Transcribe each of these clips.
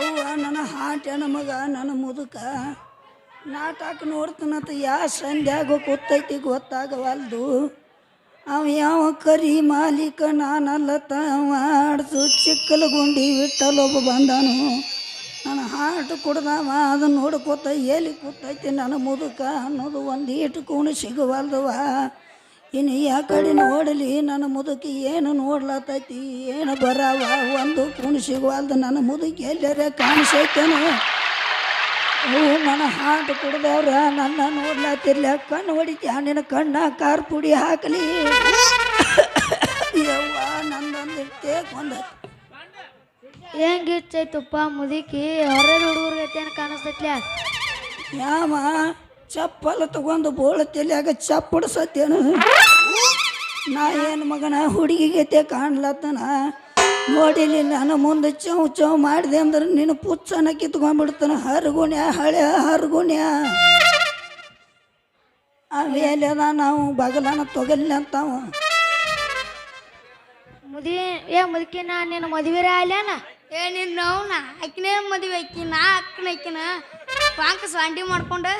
ಅವ್ವ ನನ್ನ ಹಾಟ ನಮಗ ನನ್ನ ಮುದುಕ. ನಾಟಕ ನೋಡ್ತಾನಂತ ಯಾ ಸಂಧ್ಯಾಗ ಕೂತೈತಿ ಗೊತ್ತಾಗವಲ್ದು. ಅವ ಯಾವ ಕರಿ ಮಾಲೀಕ ನಾನಲ್ಲ ತಾಡ್ದು ಚಿಕ್ಕಲು ಗುಂಡಿ ಬಿಟ್ಟಲೊಬ್ಬ ಬಂದನು. ನನ್ನ ಹಾಟು ಕುಡ್ದವ, ಅದನ್ನ ನೋಡ್ಕೋತ ಎಲ್ಲಿ ಕೂತೈತಿ ನನ್ನ ಮುದುಕ ಅನ್ನೋದು ಒಂದು ಈಟು ಕೂಣು ಸಿಗವಲ್ದವ ಇನ್ನು ಯಾ ಕಡೆ ನೋಡಲಿ ನನ್ನ ಮುದುಕಿ ಏನು ನೋಡ್ಲತ್ತೈತಿ ಏನು ಬರವ ಒಂದು ಕೂಣು ಸಿಗವಲ್ದು ನನ್ನ ಮುದುಕಿ ಎಲ್ಲರ ಕಾಣಿಸೈತೇನು. ಓ ನನ್ನ ಹಾಟು ಕುಡ್ದವ್ರ ನನ್ನ ನೋಡ್ಲತ್ತಿರ್ಲ ಕಣ್ಣು ಹೊಡಿತ್ಯಾ ನಿನ್ನ ಕಣ್ಣ ಕಾರ್ ಪುಡಿ ಹಾಕಲಿ. ಯವ್ವ ನಂದೊಂದಿಟ್ಟೆ ಕೊಂದ ಹೆಂಗಿಚ್ಚೈತಪ್ಪ ಮುದುಕಿ ಹೊರ ಹುಡುಗರಿಗೆ ಕಾಣಿಸ್ತೈತ್ಲ? ಯಾವ ಚಪ್ಪಲ ತಗೊಂಡು ಬೋಳ ತಲೆಯಾಗ ಚಪ್ಪಡಿಸತ್ತೇನು? ನಾ ಏನು ಮಗನ ಹುಡುಗಿಗೆ ಕಾಣ್ಲತ್ತನ? ನೋಡಿಲಿಲ್ಲ ನಾನು ಮುಂದೆ ಚೌ ಚೌ ಮಾಡಿದೆ ಅಂದ್ರೆ ನೀನು ಪುಚ್ಚನ ಕಿತ್ಕೊಂಡ್ಬಿಡ್ತಾನ. ಹರ್ಗುಣ್ಯ ಹಳೆ ಹರಗುಣ್ಯ. ಅವೇಲೆದ ನಾವು ಬಗಲನ ತೊಗಲಿ ಅಂತಾವ? ಮುದಿ ಏ ಮುದುಕಿ ನಾ ನಿನ್ನ ಮದುವೆ ಆಲ್ಯಾನ ಏ ನಿನ್ನ ನಾ ಆಕಿನೇ ಮದುವೆ ಆಕಿ ನಾ ಅಕ್ಕನ ಆಕಿನ. ಪಾಂಕ ಸ್ವಾಂಡಿ ಮಾಡ್ಕೊಂಡು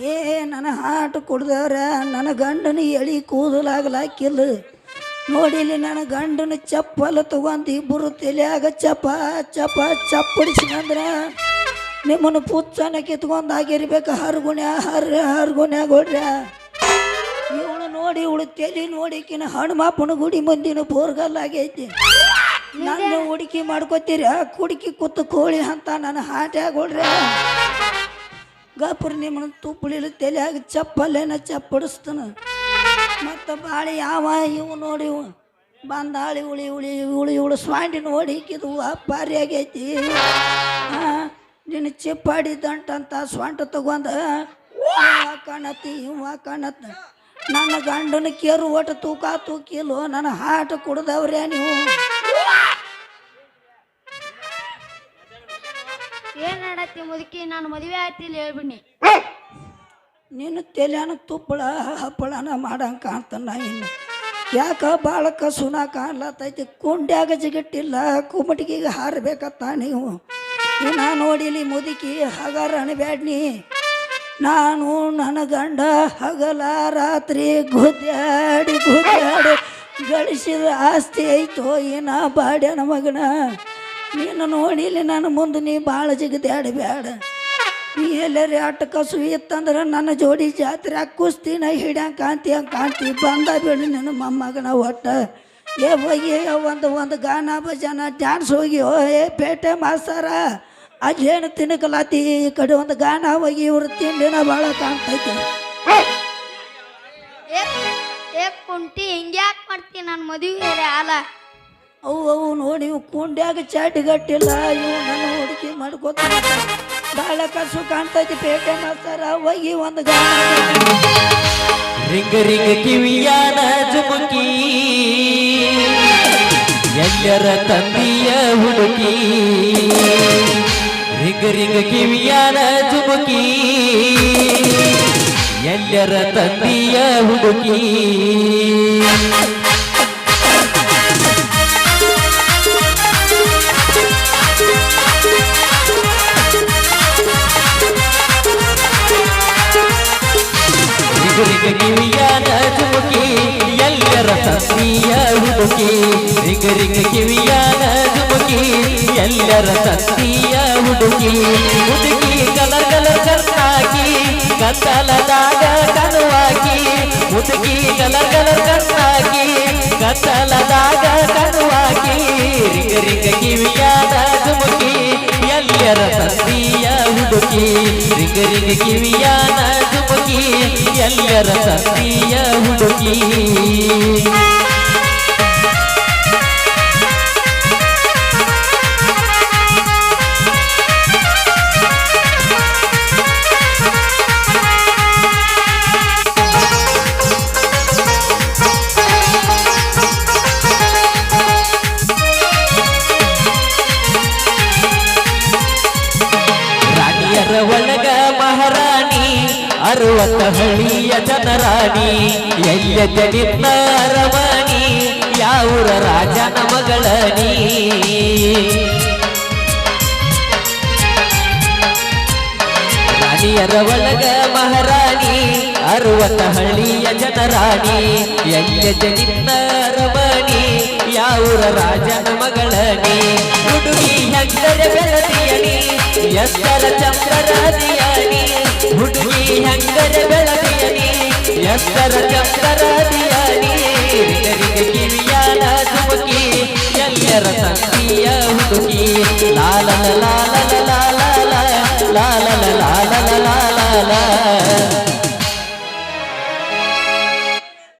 ಏ, ನನ್ನ ಹಾಟು ಕುಡ್ದವ್ರ, ನನ್ನ ಗಂಡನ ಎಳಿ ಕೂದಲಾಗಲಾಕಿಲ್ಲ. ನೋಡಿಲಿ ನನ್ನ ಗಂಡನ ಚಪ್ಪಲ ತಗೊಂಡು ಇಬ್ಬರು ತಲೆಯಾಗ ಚಪ ಚಪ ಚಪ್ಪಡಿಸ್ಕಂದ್ರ ನಿಮ್ಮನ್ನು ಪುಚ್ಚನ ಕಿತ್ಕೊಂಡು ಆಗಿರ್ಬೇಕು. ಹರ್ಗುಣ್ಯ ಹರ್ ಹರ್ಗುಣ್ಯ ಕೊಡ್ರ ಇವಳು ನೋಡಿ, ಇವಳು ತಲೆ ನೋಡಿಕಿನ ಹನುಮಪ್ಪನ ಗುಡಿ ಮುಂದಿನ ಬೋರ್ಗಲ್ಲಾಗೈತಿ ನನ್ನ ಹುಡುಕಿ ಮಾಡ್ಕೋತೀರ, ಕುಡುಕಿ ಕೂತು ಕೋಳಿ ಅಂತ ನನ್ನ ಹಾಟ್ಯಾಗ ಗಪ್ರ ನಿಮ್ಮನ ತುಪ್ಪಳಿಲು ತಲೆಯಾಗ ಚಪ್ಪಲ್ಲೇನ ಚಪ್ಪಡಿಸ್ತಾನ. ಮತ್ತು ಬಾಳಿ ಯಾವ ಇವು ನೋಡಿ ಬಂದಾಳಿ ಉಳಿ ಉಳಿ ಉಳಿ ಉಳಿ ಸ್ವಾಂಡಿ ನೋಡಿ ಇದು ಪಾರಿ ಆಗೈತಿ. ನಿನ್ನ ಚಿಪ್ಪಾಡಿ ದಂಟಂತ ಸ್ವಂಟ ತಗೊಂಡು. ಇವ ಕಾಣತಿ ಇವ ಕಾಣತ್ತ ನನ್ನ ಗಂಡನ ಕೇರು ಒಟ್ಟು ತೂಕ ತೂಕಿಲು. ನನ್ನ ಹಾಟ ಕುಡ್ದವ್ರೇ ನೀವು. ಏನ್ ನಡತ್ತಿ ಮುದುಕಿ? ನಾನು ಮದುವೆ ಆಯ್ತಿಲ್ಲ ಹೇಳ್ಬಿಡಿ ನಿನ್ನ ತೆಲ್ಯಾನ ತುಪ್ಪಳ ಹಪ್ಪಳನ ಮಾಡಂಗೆ ಕಾಣ್ತಾನ ಇನ್ನು. ಯಾಕ ಭಾಳ ಕಸುನ ಕಾಣ್ಲತ್ತೈತಿ ಕುಂಡ್ಯಾಗ ಜಿಗಿಟ್ಟಿಲ್ಲ ಕುಮಟಿಗೆಗೆ ಹಾರಬೇಕತ್ತ ನೀವು. ನಾ ನೋಡಿಲಿ ಮುದುಕಿ ಹಗರ ಅಣಬ್ಯಾಡ್ನಿ ನಾನು ನನ್ನ ಗಂಡ ಹಗಲ ರಾತ್ರಿ ಗುದ್ದಾಡಿ ಗುದ್ದಾಡಿ ಗಳಿಸಿದ ಆಸ್ತಿ ಐತೋ ಏನ ಬಾಡ್ಯನ ಮಗನ. ನೀನು ನೋಡಿಲಿ ನನ್ನ ಮುಂದೆ ನೀ ಭಾಳ ಜಿಗದ್ಯಾಡಬ್ಯಾಡ ನೀ ಎಲ್ಲರಿ ಆಟ ಕಸು ಇತ್ತಂದ್ರೆ ನನ್ನ ಜೋಡಿ ಜಾತ್ರೆ ಕುಸ್ತಿನ ಹಿಡ್ಯಾಂಗ ಕಾಂತಿ, ಹಂಗೆ ಕಾಂತಿ ಬಂದ ಬೇಡ ನಿನ್ನ ಮೊಮ್ಮಗನ ಒಟ್ಟ ಏ ಹೋಗಿ ಒಂದು ಒಂದು ಗಾನ ಭಜನ ಡ್ಯಾನ್ಸ್ ಹೋಗಿ, ಓ ಏ ಪೇಟೆ ಮಾಸ್ತಾರ. ಅಲ್ಲೇನು ತಿನ್ನಕಲಾತಿ ಈ ಕಡೆ ಒಂದು ಗಾನ ಹೋಗಿ, ಇವ್ರ ತಿಂಡಿನ ಭಾಳ ಕಾಣ್ತೈತೆ. ಏ ಕುಂಟಿ, ಹಿಂಗ್ಯಾಕೆ ಮಾಡ್ತೀನಿ ನಾನು ಮದುವೆ ಹಾಲ ಅವು ಅವು ನೋಡಿ ಕುಂಡ್ಯಾಗ ಚಾಟಿ ಗಟ್ಟಿಲ್ಲ ಇವು ನನ್ನ ಹುಡುಕಿ ಮಾಡ್ಕೋತ ಭಾಳ ಕಸು ಕಾಣ್ತೈತಿ ಪೇಟೆ ಮಾಡ್ತಾರ ಹೋಗಿ ಒಂದು ರಿಂಗ ರಿಂಗ ಕಿವಿಯಾನ ಜುಮುಕಿ ಎಲ್ಲರ ತಂದಿಯ ಹುಡುಕಿ. ರಿಂಗ ರಿಂಗ ಕಿವಿಯಾನ ಜುಮುಕಿ ಎಲ್ಲರ ತಂದಿಯ ಹುಡುಕಿ. ಕಿವಿಯಾನ ಜುಮುಕಿ ಎಲ್ಲರ ತಂದಿಯ ಹುಡುಕಿ. ರಿಂಗ ರಿಂಗ ಕಿವಿಯಾನ ಜುಮುಕಿ ಎಲ್ಲರ ತಂದಿಯ ಹುಡುಕಿ. ಹುಡುಕಿ ಕಲರ್ ಕಲರ್ ಕಣ್ಣಾಗಿ ಕತ್ತಲದಾಗ ಕನುವಾಗಿ ಹುಡುಕಿ ಕಲರ್ ಕಲರ್ ಕಣ್ಣಾಗಿ ಕತ್ತಲದಾಗ ಕನುವಾಗಿ ರಿಂಗ ರಿಂಗ ಕಿವಿಯಾನ ಜುಮುಕಿ ಎಲ್ಲರ ತಂದಿಯ ಹುಡುಕಿ ಸಿಗರಿಗೆ ರಿಂಗ ಕಿವಿಯಾನ ಜುಮುಕಿ ಎಲ್ಲರ ಸತ್ತಿಯ ಹುಡುಕಿ. ಅರವತ್ತ ಹಳ್ಳಿಯ ಜನರಾಣಿ ಎಲ್ಲ ನಿನ್ನ ರವಾಣಿ ಯಾವೂರ ರಾಜ ಮಗಳ ನೀ ರಾಣಿಯರ ಒಳಗ ಮಹಾರಾಣಿ, ಅರವತ್ತ ಹಳ್ಳಿಯ ಜನರಾಣಿ ಎಲ್ಲ ನಿನ್ನ ರವಾಣಿ ಯಾವೂರ ರಾಜ ಮಗಳ ನೀ ಹುಡುಗಿ ಹೆಂಗರ ಎಸ್ಸರ ಚಂದ್ರ ಚಂದರಾದಿಯಣಿ ಹುಡುಗಿ ಹೆಂಗರ ಬೆಳದಿಯನಿ ಎತ್ತರ ಚಂದರಾದಿಯಾನಿ ಹಿರಿಯರಿಗೆ ಕಿವಿಯಾನ ಧುಮುಕಿ ಎಲ್ಲರ ಸಂಗಿಯ ಹುಡುಕಿ ಲಾಲ ಲಾಲ ಲಾಲ ಲಾಲ ಲಾಲ ಲಾಲ ಲಾಲ